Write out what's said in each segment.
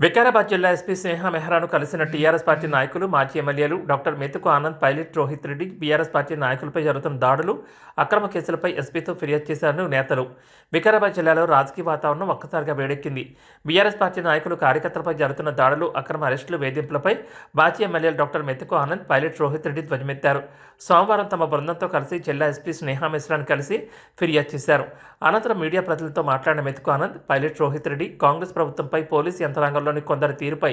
వికారాబాద్ జిల్లా ఎస్పీ స్నేహ మెహ్రాను కలిసిన TRS party నాయకులు మాజీ ఎమ్మెల్యేలు doctor Methuku Anand pilot Rohith Reddy BRS party నాయకులపై జరుగుతున్న దాడులు అక్రమ కేసులపై ఎస్పీతో ఫిర్యాదు చేశారు నేతలు. వికారాబాద్ జిల్లాలో రాజకీయ వాతావరణం ఒక్కసారిగా వేడెక్కింది. బీఆర్ఎస్ పార్టీ నాయకులు కార్యకర్తలపై జరుగుతున్న దాడులు అక్రమ అరెస్టులు వేధింపులపై మాజీ ఎమ్మెల్యేలు డాక్టర్ మెతుకు ఆనంద్ పైలట్ రోహిత్ రెడ్డి ధ్వజమెత్తారు. సోమవారం తమ బృందంతో కలిసి జిల్లా ఎస్పీ స్నేహా మిశ్రాను కలిసి ఫిర్యాదు చేశారు. అనంతరం మీడియా ప్రతినిధులతో మాట్లాడిన మెతుకు ఆనంద్ పైలట్ రోహిత్ రెడ్డి కాంగ్రెస్ ప్రభుత్వంపై పోలీసు యంత్రాంగంలోని కొందరి తీరుపై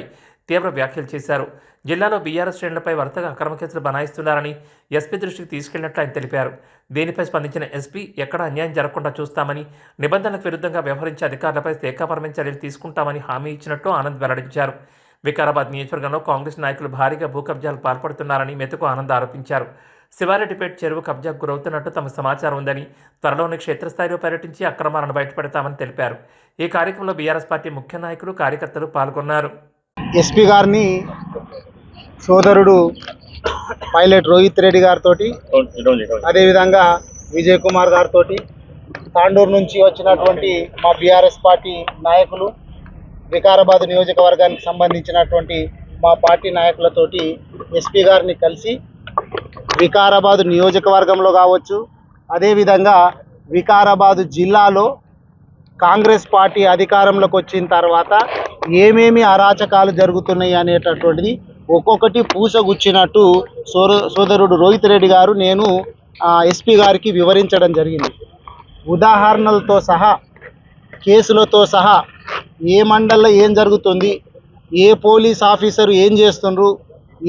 తీవ్ర వ్యాఖ్యలు చేశారు. జిల్లాలో బీఆర్ఎస్ శ్రేణులపై వరుసగా అక్రమ కేసులు బనాయిస్తున్నారని ఎస్పీ దృష్టికి తీసుకెళ్ళినట్లు ఆయన తెలిపారు. దీనిపై స్పందించిన ఎస్పీ ఎక్కడ అన్యాయం జరగకుండా చూస్తామని నిబంధనలకు విరుద్ధంగా వ్యవహరించే అధికారులపై శాఖాపరమైన చర్యలు తీసుకుంటామని హామీ ఇచ్చినట్టు ఆనంద్ వెల్లడించారు. వికారాబాద్ నియోజకవర్గంలో కాంగ్రెస్ నాయకులు భారీగా భూకబ్జాలు పాల్పడుతున్నారని మెతుకు ఆనంద్ ఆరోపించారు. శివారెడ్డిపేట చెరువు కబ్జాకు గురవుతున్నట్టు తమ సమాచారం ఉందని త్వరలోనే క్షేత్రస్థాయిలో పర్యటించి అక్రమాలను బయటపెడతామని తెలిపారు. ఈ కార్యక్రమంలో బీఆర్ఎస్ పార్టీ ముఖ్య నాయకులు కార్యకర్తలు పాల్గొన్నారు. ఎస్పీ గారిని సోదరుడు పైలట్ రోహిత్ రెడ్డి గారితో అదేవిధంగా విజయ్ కుమార్ గారితో తాండూరు నుంచి వచ్చినటువంటి మా బీఆర్ఎస్ పార్టీ నాయకులు వికారాబాద్ నియోజకవర్గానికి సంబంధించినటువంటి మా పార్టీ నాయకులతోటి ఎస్పీ గారిని కలిసి వికారాబాద్ నియోజకవర్గంలో కావచ్చు. అదేవిధంగా వికారాబాద్ జిల్లాలో కాంగ్రెస్ పార్టీ అధికారంలోకి వచ్చిన తర్వాత ఏమేమి అరాచకాలు జరుగుతున్నాయి అనేటటువంటిది ఒక్కొక్కటి పూసగుచ్చినట్టు సోర సోదరుడు రోహిత్ రెడ్డి గారు నేను ఎస్పీ గారికి వివరించడం జరిగింది. ఉదాహరణలతో సహా కేసులతో సహా ఏ మండల్లో ఏం జరుగుతుంది ఏ పోలీస్ ఆఫీసర్ ఏం చేస్తుండ్రు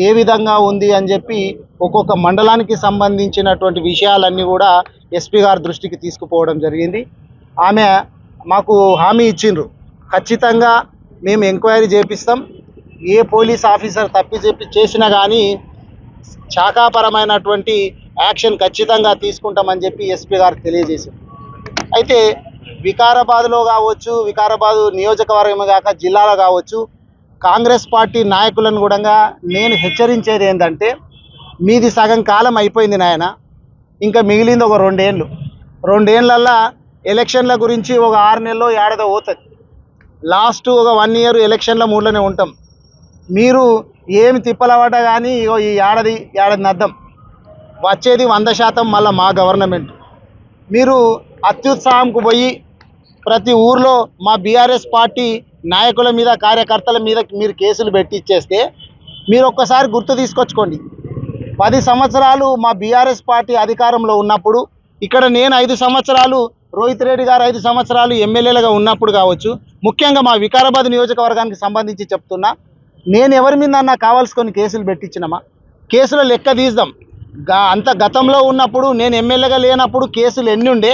ఏ విధంగా ఉంది అని చెప్పి ఒక్కొక్క మండలానికి సంబంధించినటువంటి విషయాలన్నీ కూడా ఎస్పీ గారి దృష్టికి తీసుకుపోవడం జరిగింది. ఆమె మాకు హామీ ఇచ్చిండ్రు. ఖచ్చితంగా మేము ఎంక్వైరీ చేపిస్తాం. ఏ పోలీస్ ఆఫీసర్ తప్పి చెప్పి చేసినా కానీ శాఖాపరమైనటువంటి యాక్షన్ ఖచ్చితంగా తీసుకుంటామని చెప్పి ఎస్పీ గారు తెలియజేశారు. అయితే వికారాబాద్లో కావచ్చు వికారాబాద్ నియోజకవర్గం కాక జిల్లాలో కావచ్చు కాంగ్రెస్ పార్టీ నాయకులను కూడా నేను హెచ్చరించేది ఏంటంటే మీది సగం కాలం అయిపోయింది నాయన. ఇంకా మిగిలింది ఒక రెండేళ్ళు. రెండేళ్ళల్లో ఎలక్షన్ల గురించి ఒక ఆరు నెలలో ఏడాదో పోతుంది. లాస్ట్ ఒక వన్ ఇయర్ ఎలక్షన్ల మూడ్లోనే ఉంటాం. మీరు ఏమి తిప్పలవాట కానీ ఈ ఏడాది ఏడాది నద్దం. వచ్చేది వంద శాతం మళ్ళీ మా గవర్నమెంట్. మీరు అత్యుత్సాహంకు పోయి ప్రతి ఊర్లో మా బీఆర్ఎస్ పార్టీ నాయకుల మీద కార్యకర్తల మీద మీరు కేసులు పెట్టిచ్చేస్తే మీరు ఒక్కసారి గుర్తు తీసుకొచ్చుకోండి. పది సంవత్సరాలు మా బీఆర్ఎస్ పార్టీ అధికారంలో ఉన్నప్పుడు ఇక్కడ నేను ఐదు సంవత్సరాలు రోహిత్ రెడ్డి గారు ఐదు సంవత్సరాలు ఎమ్మెల్యేలుగా ఉన్నప్పుడు కావచ్చు ముఖ్యంగా మా వికారాబాద్ నియోజకవర్గానికి సంబంధించి చెప్తున్నా నేను ఎవరి మీద అన్నా కావాల్సుకొని కేసులు పెట్టించినమా కేసుల లెక్క తీద్దాం. గా అంత గతంలో ఉన్నప్పుడు నేను ఎమ్మెల్యేగా లేనప్పుడు కేసులు ఎన్ని ఉండే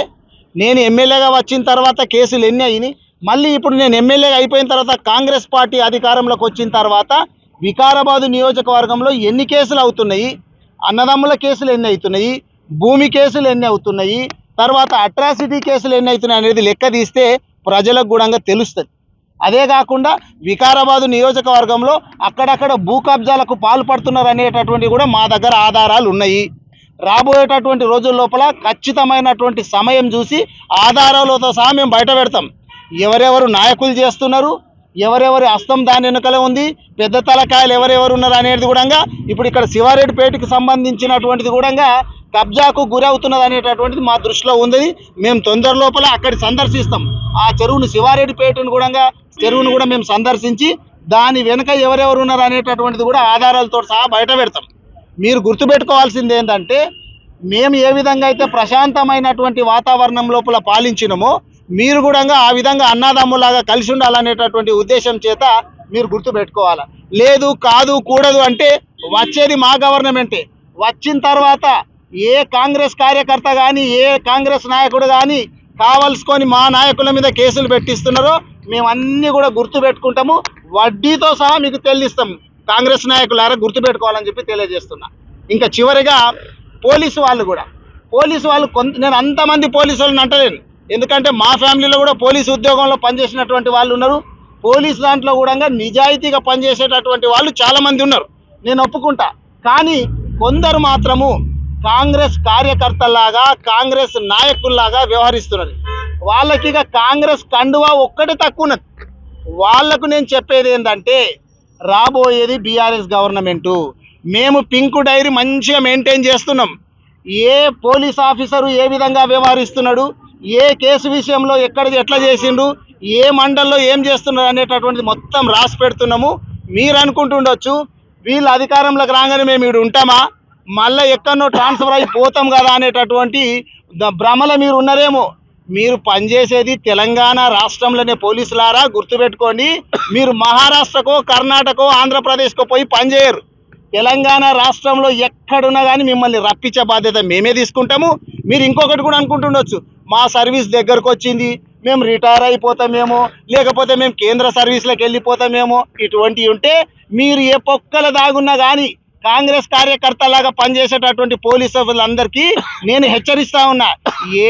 నేను ఎమ్మెల్యేగా వచ్చిన తర్వాత కేసులు ఎన్ని అయినాయి మళ్ళీ ఇప్పుడు నేను ఎమ్మెల్యే అయిపోయిన తర్వాత కాంగ్రెస్ పార్టీ అధికారంలోకి వచ్చిన తర్వాత వికారాబాదు నియోజకవర్గంలో ఎన్ని కేసులు అవుతున్నాయి? అన్నదమ్ముల కేసులు ఎన్ని అవుతున్నాయి? భూమి కేసులు ఎన్ని అవుతున్నాయి? తర్వాత అట్రాసిటీ కేసులు ఎన్ని అవుతున్నాయి అనేది లెక్క తీస్తే ప్రజలకు కూడా తెలుస్తుంది. అదే కాకుండా వికారాబాదు నియోజకవర్గంలో అక్కడక్కడ భూ కబ్జాలకు పాల్పడుతున్నారు అనేటటువంటి కూడా మా దగ్గర ఆధారాలు ఉన్నాయి. రాబోయేటటువంటి రోజుల లోపల ఖచ్చితమైనటువంటి సమయం చూసి ఆధారాలతో సహా మేము బయట పెడతాం. ఎవరెవరు నాయకులు చేస్తున్నారు ఎవరెవరి హస్తం దాని వెనుకలే ఉంది పెద్ద తలకాయలు ఎవరెవరు ఉన్నారు అనేది కూడా ఇప్పుడు ఇక్కడ శివారెడ్డిపేటకి సంబంధించినటువంటిది కూడా కబ్జాకు గురవుతున్నది అనేటటువంటిది మా దృష్టిలో ఉంది మేము తొందర లోపల అక్కడ సందర్శిస్తాం. ఆ చెరువును శివారెడ్డిపేటను కూడా చెరువును కూడా మేము సందర్శించి దాని వెనుక ఎవరెవరు ఉన్నారు అనేటటువంటిది కూడా ఆధారాలతో సహా బయట పెడతాం. మీరు గుర్తుపెట్టుకోవాల్సింది ఏంటంటే మేము ఏ విధంగా అయితే ప్రశాంతమైనటువంటి వాతావరణం లోపల పాలించినమో మీరు కూడా ఆ విధంగా అన్నదమ్ములాగా కలిసి ఉండాలనేటటువంటి ఉద్దేశం చేత మీరు గుర్తుపెట్టుకోవాలి లేదు కాదు కూడదు అంటే వచ్చేది మా గవర్నమెంటే. వచ్చిన తర్వాత ఏ కాంగ్రెస్ కార్యకర్త కానీ ఏ కాంగ్రెస్ నాయకుడు కానీ కావలసుకొని మా నాయకుల మీద కేసులు పెట్టిస్తున్నారో మేము అన్నీ కూడా గుర్తు పెట్టుకుంటాము. వడ్డీతో సహా మీకు తెలిస్తాం. కాంగ్రెస్ నాయకులారా గుర్తుపెట్టుకోవాలని చెప్పి తెలియజేస్తున్నా. ఇంకా చివరిగా పోలీసు వాళ్ళు కూడా. పోలీసు వాళ్ళు కొంత నేను అంతమంది పోలీసు వాళ్ళని అంటలేను. ఎందుకంటే మా ఫ్యామిలీలో కూడా పోలీసు ఉద్యోగంలో పనిచేసినటువంటి వాళ్ళు ఉన్నారు. పోలీసు దాంట్లో కూడా నిజాయితీగా పనిచేసేటటువంటి వాళ్ళు చాలామంది ఉన్నారు. నేను ఒప్పుకుంటా. కానీ కొందరు మాత్రము కాంగ్రెస్ కార్యకర్తలాగా కాంగ్రెస్ నాయకుల్లాగా వ్యవహరిస్తున్నారు. వాళ్ళకి ఇక కాంగ్రెస్ కండువా ఒక్కటే తక్కువ ఉన్నది. వాళ్ళకు నేను చెప్పేది ఏంటంటే రాబోయేది బీఆర్ఎస్ గవర్నమెంటు. మేము పింక్ డైరీ మంచిగా మెయింటైన్ చేస్తున్నాం. ఏ పోలీస్ ఆఫీసరు ఏ విధంగా వ్యవహరిస్తున్నాడు? ఏ కేసు విషయంలో ఎక్కడ ఎట్లా చేసిండు ఏ మండల్లో ఏం చేస్తున్నారు అనేటటువంటిది మొత్తం రాసి పెడుతున్నాము. మీరు అనుకుంటుండొచ్చు వీళ్ళు అధికారంలోకి రాగానే మేము ఇడు ఉంటామా? మళ్ళీ ఎక్కడనో ట్రాన్స్ఫర్ అయి పోతాం కదా అనేటటువంటి ద- భ్రమల మీరు ఉన్నారేమో. మీరు పనిచేసేది తెలంగాణ రాష్ట్రంలోనే పోలీసులారా గుర్తుపెట్టుకోండి. మీరు మహారాష్ట్రకో కర్ణాటకో ఆంధ్రప్రదేశ్కో పోయి పనిచేయరు. తెలంగాణ రాష్ట్రంలో ఎక్కడున్నా కానీ మిమ్మల్ని రప్పించే బాధ్యత మేమే తీసుకుంటాము. మీరు ఇంకొకటి కూడా అనుకుంటుండొచ్చు మా సర్వీస్ దగ్గరకు వచ్చింది. మేము రిటైర్ అయిపోతామేమో లేకపోతే మేము కేంద్ర సర్వీస్లోకి వెళ్ళిపోతామేమో ఇటువంటివి ఉంటే మీరు ఏ పొక్కల దాగున్నా కానీ కాంగ్రెస్ కార్యకర్తలాగా పనిచేసేటటువంటి పోలీసు వాళ్ళందరికీ నేను హెచ్చరిస్తా ఉన్నా.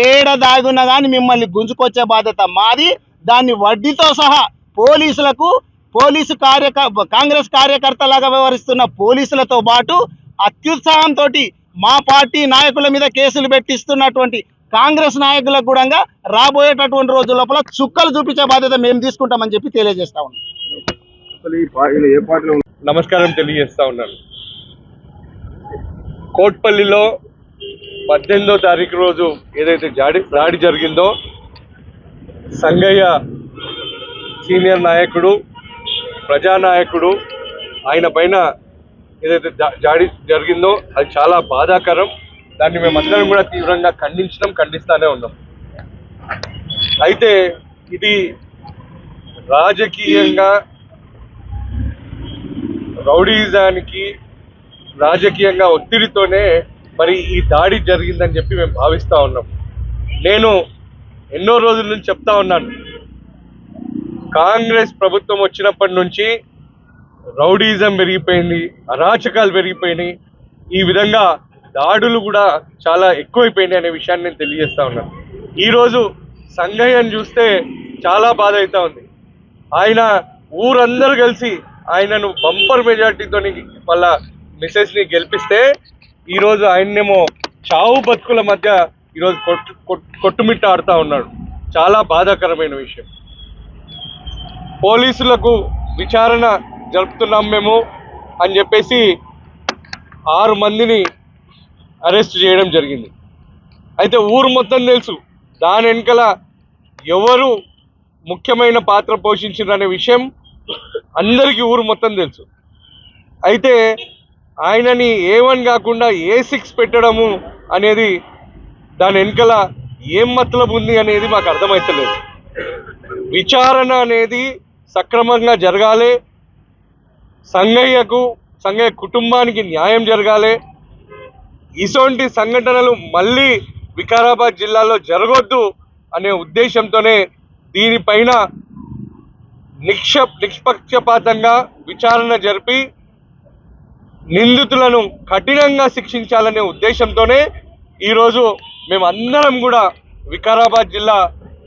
ఏడ దాగున్నా కానీ మిమ్మల్ని గుంజుకొచ్చే బాధ్యత మాది. దాన్ని వడ్డీతో సహా పోలీసులకు పోలీసు కార్యక కాంగ్రెస్ కార్యకర్తలాగా వ్యవహరిస్తున్న పోలీసులతో పాటు అత్యుత్సాహంతో మా పార్టీ నాయకుల మీద కేసులు పెట్టిస్తున్నటువంటి కాంగ్రెస్ నాయకులకు కూడా రాబోయేటటువంటి రోజుల లోపల చుక్కలు చూపించే బాధ్యత మేము తీసుకుంటామని చెప్పి తెలియజేస్తా ఉన్నాం? నమస్కారం తెలియజేస్తా ఉన్నాను. కోట్పల్లిలో పద్దెనిమిదో తారీఖు రోజు ఏదైతే జాడి దాడి జరిగిందో సంగయ్య సీనియర్ నాయకుడు ప్రజానాయకుడు ఆయన పైన ఏదైతే జాడి జరిగిందో అది చాలా బాధాకరం. దాన్ని మేమందరం కూడా తీవ్రంగా ఖండించడం ఖండిస్తానే ఉన్నాం. అయితే ఇది రాజకీయంగా రౌడీజానికి రాజకీయంగా ఒత్తిడితోనే మరి ఈ దాడి జరిగిందని చెప్పి మేము భావిస్తూ ఉన్నాం. నేను ఎన్నో రోజుల నుంచి చెప్తా ఉన్నాను. కాంగ్రెస్ ప్రభుత్వం వచ్చినప్పటి నుంచి రౌడీజం పెరిగిపోయింది అరాచకాలు పెరిగిపోయినాయి. ఈ విధంగా దాడులు కూడా చాలా ఎక్కువైపోయినాయి అనే విషయాన్ని నేను తెలియజేస్తా ఉన్నాను ఈరోజు సంగయ్యను చూస్తే చాలా బాధ అవుతా ఉంది. ఆయన ఊరందరూ కలిసి ఆయనను బంపర్ మెజార్టీతో వాళ్ళ మిసెస్ని గెలిపిస్తే ఈరోజు ఆయన్నేమో చావు బతుకుల మధ్య ఈరోజు కొట్టు కొట్టు- కొట్టుమిట్ట ఆడుతూ ఉన్నాడు. చాలా బాధాకరమైన విషయం. పోలీసులకు విచారణ జరుపుతున్నాం మేము అని చెప్పేసి ఆరు మందిని అరెస్ట్ చేయడం జరిగింది. అయితే ఊరు మొత్తం తెలుసు. దాని వెనకల ఎవరు ముఖ్యమైన పాత్ర పోషించారు అనే విషయం అందరికీ ఊరు మొత్తం తెలుసు. అయితే ఆయనని ఏ వన్ కాకుండా ఏ సిక్స్ పెట్టడము అనేది దాని వెనకల ఏం మతలబు ఉంది అనేది మాకు అర్థమవుతలేదు విచారణ అనేది సక్రమంగా జరగాలి. సంగయ్యకు సంగయ్య కుటుంబానికి న్యాయం జరగాలి. ఇటువంటి సంఘటనలు మళ్ళీ వికారాబాద్ జిల్లాలో జరగొద్దు అనే ఉద్దేశంతోనే దీనిపైన నిక్ష నిష్పక్షపాతంగా విచారణ జరిపి నిందితులను కఠినంగా శిక్షించాలనే ఉద్దేశంతోనే ఈరోజు మేమందరం కూడా వికారాబాద్ జిల్లా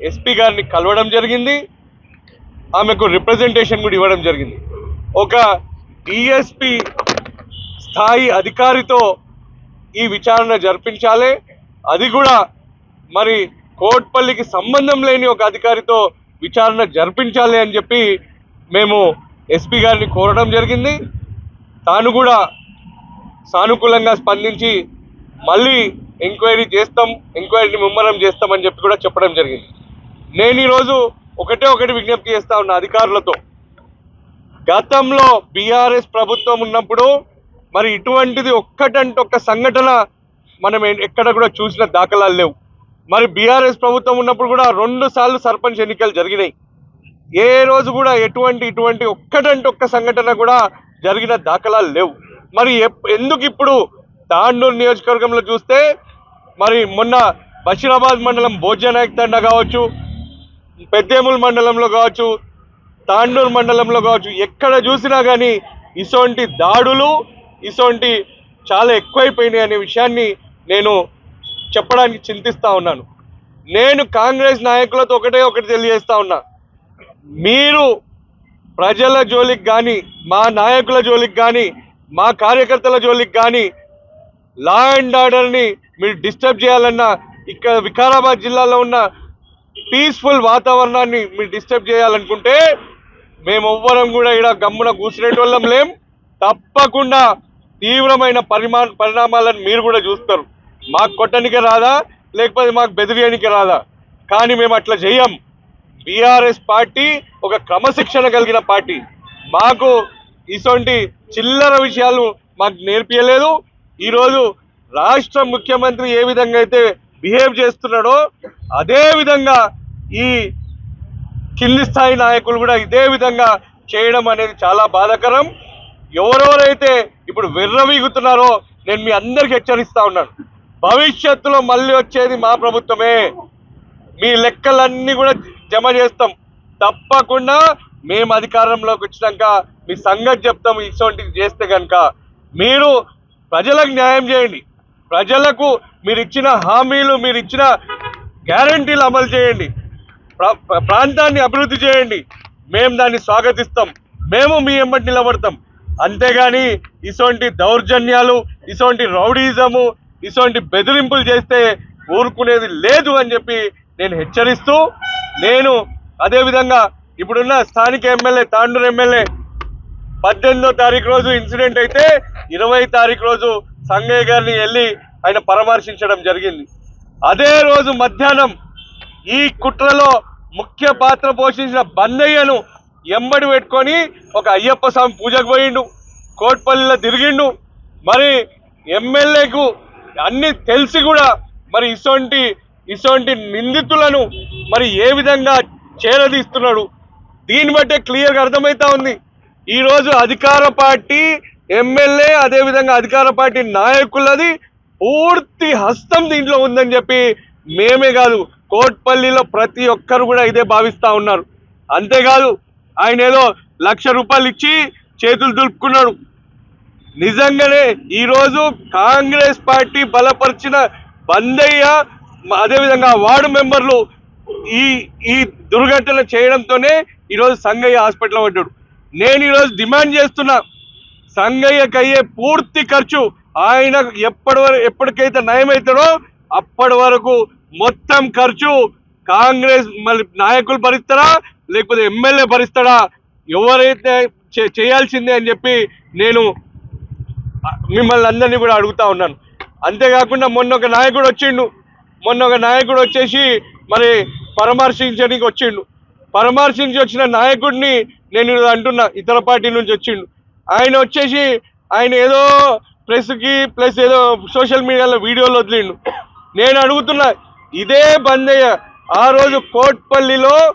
ఎస్పీ గారిని కలవడం జరిగింది. ఆమెకు రిప్రజెంటేషన్ కూడా ఇవ్వడం జరిగింది. ఒక డిఎస్పి స్థాయి అధికారితో ఈ విచారణ జరిపించాలి. అది కూడా మరి కోట్పల్లికి సంబంధం లేని ఒక అధికారితో విచారణ జరిపించాలి అని చెప్పి మేము ఎస్పీ గారిని కోరడం జరిగింది. తాను కూడా సానుకూలంగా స్పందించి మళ్ళీ ఎంక్వైరీ చేస్తాం ఎంక్వైరీని ముమ్మరం చేస్తామని చెప్పి కూడా చెప్పడం జరిగింది. నేను ఈరోజు ఒకటే ఒకటి విజ్ఞప్తి చేస్తా ఉన్న అధికారులతో. గతంలో బీఆర్ఎస్ ప్రభుత్వం ఉన్నప్పుడు మరి ఇటువంటిది ఒక్కటంటే ఒక్క సంఘటన మనం ఎక్కడ కూడా చూసిన దాఖలాలు లేవు. మరి బీఆర్ఎస్ ప్రభుత్వం ఉన్నప్పుడు కూడా రెండు సార్లు సర్పంచ్ ఎన్నికలు జరిగినాయి. ఏ రోజు కూడా ఎటువంటి ఇటువంటి ఒక్కటంటే ఒక్క సంఘటన కూడా జరిగిన దాఖలాలు లేవు. మరి ఎప్- ఎందుకు ఇప్పుడు తాండూరు నియోజకవర్గంలో చూస్తే మరి మొన్న బషీరాబాద్ మండలం భోజనాయక్ తండ కావచ్చు పెద్దేముల్ మండలంలో కావచ్చు తాండూరు మండలంలో కావచ్చు ఎక్కడ చూసినా కానీ ఇసొంటి దాడులు ఇసొంటి చాలా ఎక్కువైపోయినాయి అనే విషయాన్ని నేను చెప్పడానికి చింతిస్తూ ఉన్నాను. నేను కాంగ్రెస్ నాయకులతో ఒకటే ఒకటి తెలియజేస్తా ఉన్నా. మీరు ప్రజల జోలికి కానీ మా నాయకుల జోలికి కానీ మా కార్యకర్తల జోలికి కానీ లా అండ్ ఆర్డర్ని మీరు డిస్టర్బ్ చేయాలన్నా ఇక్కడ వికారాబాద్ జిల్లాలో ఉన్న పీస్ఫుల్ వాతావరణాన్ని మీరు డిస్టర్బ్ చేయాలనుకుంటే మేము ఎవ్వరం కూడా ఇక్కడ గమ్మున కూర్చునేటోళ్ళం లేం. తప్పకుండా తీవ్రమైన పరిమా పరిణామాలను మీరు కూడా చూస్తారు. మాకు కొట్టడానికి రాదా? లేకపోతే మాకు బెదిరియనికి రాదా? కానీ మేము అట్లా చెయ్యం. బీఆర్ఎస్ పార్టీ ఒక క్రమశిక్షణ కలిగిన పార్టీ. మాకు ఇటువంటి చిల్లర విషయాలు మాకు నేర్పించలేదు ఈరోజు రాష్ట్ర ముఖ్యమంత్రి ఏ విధంగా అయితే బిహేవ్ చేస్తున్నాడో అదే విధంగా ఈ కింది స్థాయి నాయకులు కూడా ఇదే విధంగా చేయడం అనేది చాలా బాధాకరం. ఎవరెవరైతే ఇప్పుడు విర్రవీగుతున్నారో నేను మీ అందరికి హెచ్చరిస్తా ఉన్నాను. భవిష్యత్తులో మళ్ళీ వచ్చేది మా ప్రభుత్వమే. మీ లెక్కలన్నీ కూడా జమ చేస్తాం. తప్పకుండా మేము అధికారంలోకి వచ్చినాక మీ సంగతి చెప్తాం ఇటువంటివి చేస్తే కనుక మీరు ప్రజలకు న్యాయం చేయండి. ప్రజలకు మీరు ఇచ్చిన హామీలు మీరు ఇచ్చిన గ్యారంటీలు అమలు చేయండి. ప్రాంతాన్ని అభివృద్ధి చేయండి. మేము దాన్ని స్వాగతిస్తాం. మేము మీ ఎంబటి నిలబడతాం. అంతేగాని ఇటువంటి దౌర్జన్యాలు ఇటువంటి రౌడీజము ఇటువంటి బెదిరింపులు చేస్తే ఊరుకునేది లేదు అని చెప్పి నేను హెచ్చరిస్తూ నేను అదేవిధంగా ఇప్పుడున్న స్థానిక ఎమ్మెల్యే తాండూరు ఎమ్మెల్యే పద్దెనిమిదో తారీఖు రోజు ఇన్సిడెంట్ అయితే ఇరవై తారీఖు రోజు సంగయ్య గారిని వెళ్ళి ఆయన పరామర్శించడం జరిగింది. అదే రోజు మధ్యాహ్నం ఈ కుట్రలో ముఖ్య పాత్ర పోషించిన బందయ్యను ఎంబడి పెట్టుకొని ఒక అయ్యప్ప స్వామి పూజకు పోయిండు కోట్పల్లిలో తిరిగిండు. మరి ఎమ్మెల్యేకు అన్ని తెలిసి కూడా మరి ఇసొంటి ఇసొంటి నిందితులను మరి ఏ విధంగా చేరదీస్తున్నాడు? దీన్ని బట్టే క్లియర్గా అర్థమవుతా ఉంది. ఈరోజు అధికార పార్టీ ఎమ్మెల్యే అదేవిధంగా అధికార పార్టీ నాయకులది పూర్తి హస్తం దీంట్లో ఉందని చెప్పి మేమే కాదు కోట్పల్లిలో ప్రతి ఒక్కరు కూడా ఇదే భావిస్తూ ఉన్నారు. అంతేకాదు ఆయన ఏదో లక్ష రూపాయలు ఇచ్చి చేతులు దులుపుకున్నాడు. నిజంగానే ఈరోజు కాంగ్రెస్ పార్టీ బలపరిచిన బందయ్య అదేవిధంగా వార్డు మెంబర్లు ఈ ఈ దుర్ఘటన చేయడంతోనే ఈరోజు సంగయ్య హాస్పిటల్లో పడ్డాడు. నేను ఈరోజు డిమాండ్ చేస్తున్నా సంగయ్యకి అయ్యే పూర్తి ఖర్చు ఆయన ఎప్పటి వరకు ఎప్పటికైతే నయమవుతాడో అప్పటి వరకు మొత్తం ఖర్చు కాంగ్రెస్ మళ్ళీ నాయకులు భరిస్తారా లేకపోతే ఎమ్మెల్యే భరిస్తాడా ఎవరైతే చే- చేయాల్సిందే అని చెప్పి నేను మిమ్మల్ని అందరినీ కూడా అడుగుతా ఉన్నాను. అంతేకాకుండా మొన్న ఒక నాయకుడు వచ్చిండు. మొన్న ఒక నాయకుడు వచ్చేసి మరి పరామర్శించడానికి వచ్చిండు. పరామర్శించి వచ్చిన నాయకుడిని నేను అంటున్నా ఇతర పార్టీ నుంచి వచ్చిండు. ఆయన వచ్చేసి ఆయన ఏదో ప్రెస్కి ప్లస్ ఏదో సోషల్ మీడియాలో వీడియోలు వదిలిండు. నేను అడుగుతున్నా ఇదే బందయ్య ఆ రోజు కోట్పల్లిలో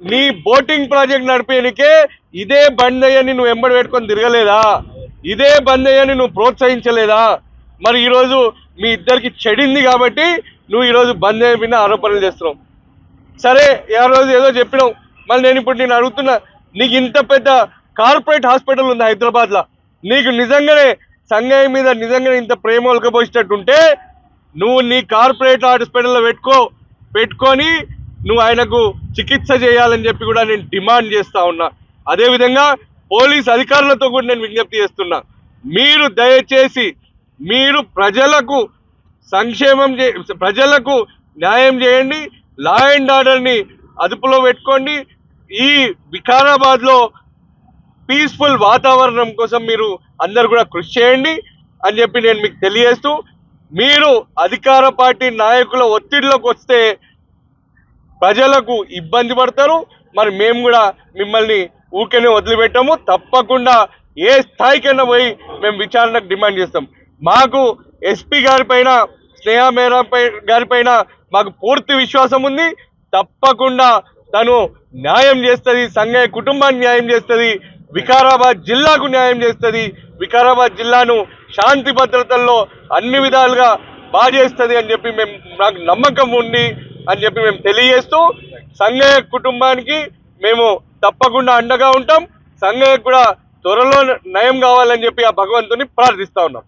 నీ బోటింగ్ ప్రాజెక్ట్ నడిపేనికే ఇదే బందయ్యని నువ్వు వెంబడి పెట్టుకొని తిరగలేదా? ఇదే బందయ్యని నువ్వు ప్రోత్సహించలేదా? మరి ఈరోజు మీ ఇద్దరికి చెడింది కాబట్టి నువ్వు ఈరోజు బందయ్య మీద ఆరోపణలు చేస్తున్నావు. సరే ఆ రోజు ఏదో చెప్పినావు. మళ్ళీ నేను ఇప్పుడు నేను అడుగుతున్నా నీకు ఇంత పెద్ద కార్పొరేట్ హాస్పిటల్ ఉంది హైదరాబాద్లో? నీకు నిజంగానే సంగయ్య మీద నిజంగానే ఇంత ప్రేమ ఒలకపోసేటట్టుంటే నువ్వు నీ కార్పొరేట్ హాస్పిటల్లో పెట్టుకో పెట్టుకొని నువ్వు ఆయనకు చికిత్స చేయాలని చెప్పి కూడా నేను డిమాండ్ చేస్తా ఉన్నా. అదేవిధంగా పోలీస్ అధికారులతో కూడా నేను విజ్ఞప్తి చేస్తున్నా. మీరు దయచేసి మీరు ప్రజలకు సంక్షేమం చే ప్రజలకు న్యాయం చేయండి లా అండ్ ఆర్డర్ని అదుపులో పెట్టుకోండి. ఈ వికారాబాద్లో పీస్ఫుల్ వాతావరణం కోసం మీరు అందరు కూడా కృషి చేయండి అని చెప్పి నేను మీకు తెలియజేస్తూ మీరు అధికార పార్టీ నాయకుల ఒత్తిడిలోకి వస్తే ప్రజలకు ఇబ్బంది పడతారు. మరి మేము కూడా మిమ్మల్ని ఊరికనే వదిలిపెట్టాము. తప్పకుండా ఏ స్థాయికైనా పోయి మేము విచారణకు డిమాండ్ చేస్తాం. మాకు ఎస్పీ గారి పైన స్నేహ మేరా గారి పైన మాకు పూర్తి విశ్వాసం ఉంది. తప్పకుండా తను న్యాయం చేస్తుంది సంఘయ్య కుటుంబానికి న్యాయం చేస్తుంది వికారాబాద్ జిల్లాకు న్యాయం చేస్తుంది వికారాబాద్ జిల్లాను శాంతి భద్రతల్లో అన్ని విధాలుగా బాగా చేస్తుంది అని చెప్పి మేము నాకు నమ్మకం ఉంది అని చెప్పి మేము తెలియజేస్తూ సంఘయ్య కుటుంబానికి మేము తప్పకుండా అండగా ఉంటాం. సంగయ్య కూడా త్వరలో నయం కావాలని చెప్పి ఆ భగవంతుని ప్రార్థిస్తా ఉన్నాం.